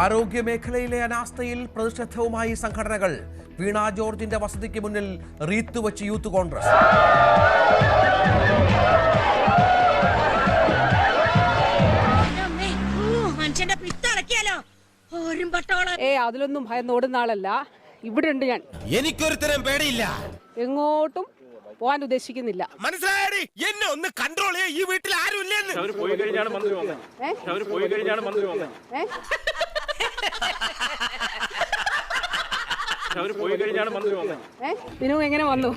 ആരോഗ്യ മേഖലയിലെ അനാസ്ഥയിൽ പ്രതിഷേധവുമായി സംഘടനകൾ. വീണ ജോർജിന്റെ വസതിക്ക് മുന്നിൽ റീത്ത് വച്ച് യൂത്ത് കോൺഗ്രസ്. ഏ അതിലൊന്നും ഭയന്ന് ഓടുന്ന ആളല്ല. ഇവിടെ ഉണ്ട് ഞാൻ. എനിക്കൊരുത്തരം പേടിയില്ല. എങ്ങോട്ടും പോകാൻ ഉദ്ദേശിക്കുന്നില്ല. മനസ്സിലായി എന്നെ ഒന്ന് കൺട്രോൾ ചെയ്യ. ഈ വീട്ടിൽ ആരും ഇല്ലെന്ന് അവർ പോയി കഴിഞ്ഞാണ് മന്ത്രി വന്നത്. അവർ പോയി കഴിഞ്ഞാണ് മന്ത്രി വന്നത്. ഏ? അവർ പോയി കഴിഞ്ഞാണ് മന്ത്രി വന്നത്. ഏ? എങ്ങനെ വന്നു?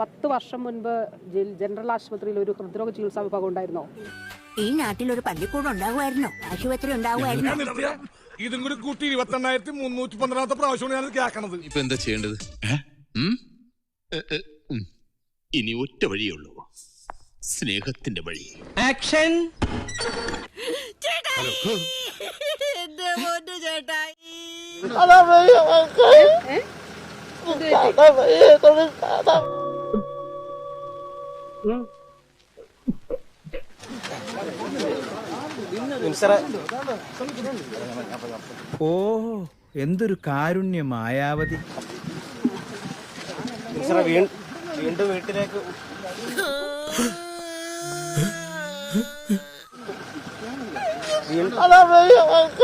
പത്ത് വർഷം മുൻപ് ജനറൽ ആശുപത്രിയിൽ ഒരു ഹൃദ്രോഗ ചികിത്സാ വിഭാഗം ഉണ്ടായിരുന്നോ? ഈ നാട്ടിൽ ഒരു പള്ളിക്കൂടം ഉണ്ടാകുമായിരുന്നോ. ആശുപത്രി ഉണ്ടാകുമായിരുന്നോ. ഇതും കൂടി കൂട്ടി ഇരുപത്തി എണ്ണായിരത്തി മുന്നൂറ്റി പന്ത്രണ്ടാമത്തെ പ്രാവശ്യമാണ് ഞാൻ കേൾക്കണത്. ഇപ്പൊ എന്താ ചെയ്യേണ്ടത്? ഇനി ഒറ്റ വഴിയേ ഉള്ളൂ. സ്നേഹത്തിന്റെ വഴി. ആക്ഷൻ ചേട്ടായി ഏ? ഉം. ഓ എന്തൊരു കാരുണ്യ മായാവതി വീണ്ടും വീട്ടിലേക്ക് അച്ഛ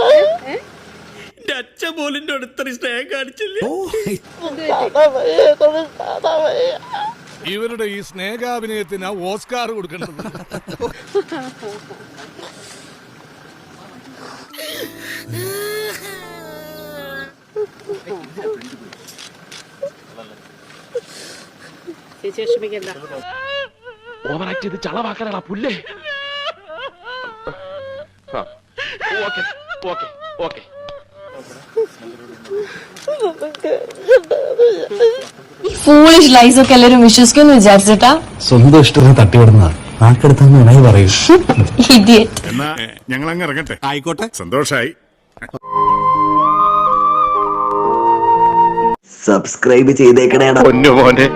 പോലിന്റെ അടുത്തൊരു സ്നേഹം കാണിച്ചില്ല? ഇവരുടെ ഈ സ്നേഹാഭിനയത്തിന് ഓസ്കാർ കൊടുക്കണം ചേച്ചി വിഷമിക്കണ്ട. ഓവറാക്ട് ചെയ്ത് ചളവാക്കാനാ പുല്ലേ? Okay okay okay. Foolish lies ഒക്കെ എല്ലാരും വിശ്വസിക്കുന്നു വിചാരിച്ചിട്ടാ? സ്വന്തം ഇഷ്ടത്തിന് തട്ടിവിടുന്നതാണ്. നാക്കെടുത്താന്ന് ഇണയി പറയൂ. ഇഡിയറ്റ് എന്നാ ഞങ്ങൾ അങ്ങ് ഇറങ്ങട്ടെ. ആയിക്കോട്ടെ. സന്തോഷായി. സബ്സ്ക്രൈബ് ചെയ്തേക്കണേടാ. പൊന്നു മോനെ